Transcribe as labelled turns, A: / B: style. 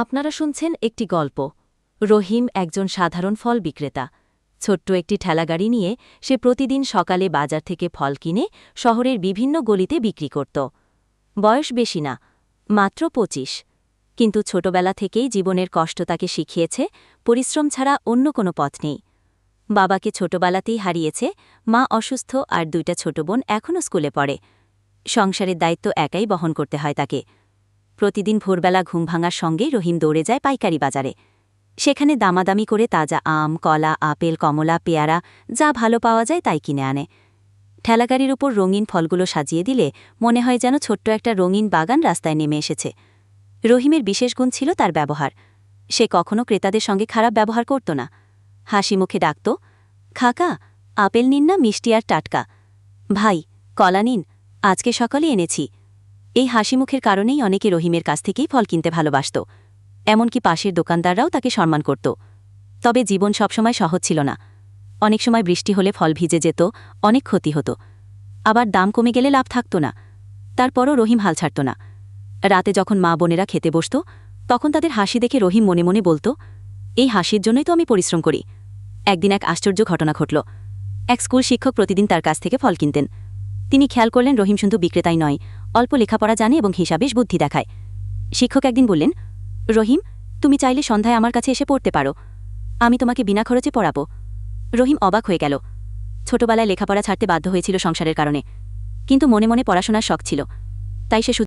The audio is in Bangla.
A: আপনারা শুনছেন একটি গল্প। রহিম একজন সাধারণ ফল বিক্রেতা। ছোট্ট একটি ঠেলাগাড়ি নিয়ে সে প্রতিদিন সকালে বাজার থেকে ফল কিনে শহরের বিভিন্ন গলিতে বিক্রি করত। বয়স বেশি না, মাত্র পঁচিশ। কিন্তু ছোটবেলা থেকেই জীবনের কষ্ট তাকে শিখিয়েছে, পরিশ্রম ছাড়া অন্য কোনো পথ নেই। বাবাকে ছোটবেলাতেই হারিয়েছে, মা অসুস্থ আর দুইটা ছোট বোন এখনও স্কুলে পড়ে। সংসারের দায়িত্ব একাই বহন করতে হয় তাকে। প্রতিদিন ভোরবেলা ঘুম ভাঙার সঙ্গেই রহিম দৌড়ে যায় পাইকারি বাজারে। সেখানে দামাদামি করে তাজা আম, কলা, আপেল, কমলা, পেয়ারা, যা ভালো পাওয়া যায় তাই কিনে আনে। ঠেলাগাড়ির উপর রঙিন ফলগুলো সাজিয়ে দিলে মনে হয় যেন ছোট্ট একটা রঙিন বাগান রাস্তায় নেমে এসেছে। রহিমের বিশেষ গুণ ছিল তার ব্যবহার। সে কখনো ক্রেতাদের সঙ্গে খারাপ ব্যবহার করত না। হাসি মুখে ডাকত, খাকা, আপেল নিন না, মিষ্টি আর টাটকা। ভাই, কলা নিন, আজকে সকালে এনেছি। এই হাসিমুখের কারণেই অনেকে রহিমের কাছ থেকেই ফল কিনতে ভালোবাসত। এমনকি পাশের দোকানদাররাও তাকে সম্মান করত। তবে জীবন সবসময় সহজ ছিল না। অনেক সময় বৃষ্টি হলে ফল ভিজে যেত, অনেক ক্ষতি হতো। আবার দাম কমে গেলে লাভ থাকত না। তারপরও রহিম হাল ছাড়ত না। রাতে যখন মা বোনেরা খেতে বসত, তখন তাদের হাসি দেখে রহিম মনে মনে বলতো, এই হাসির জন্যই তো আমি পরিশ্রম করি। একদিন এক আশ্চর্য ঘটনা ঘটল। এক স্কুল শিক্ষক প্রতিদিন তার কাছ থেকে ফল কিনতেন। তিনি খেয়াল করলেন রহিম শুধু বিক্রেতাই নয় অল্প লেখাপড়া জানে এবং হিসাবেশ বুদ্ধি দেখায়। শিক্ষক একদিন বললেন, রহিম, তুমি চাইলে সন্ধ্যায় আমার কাছে এসে পড়তে পারো। আমি তোমাকে বিনা খরচে পড়াবো। রহিম অবাক হয়ে গেল। ছোটবেলায় লেখাপড়া ছাড়তে বাধ্য হয়েছিল সংসারের কারণে। কিন্তু মনে মনে পড়াশোনার শখ ছিল। তাই সে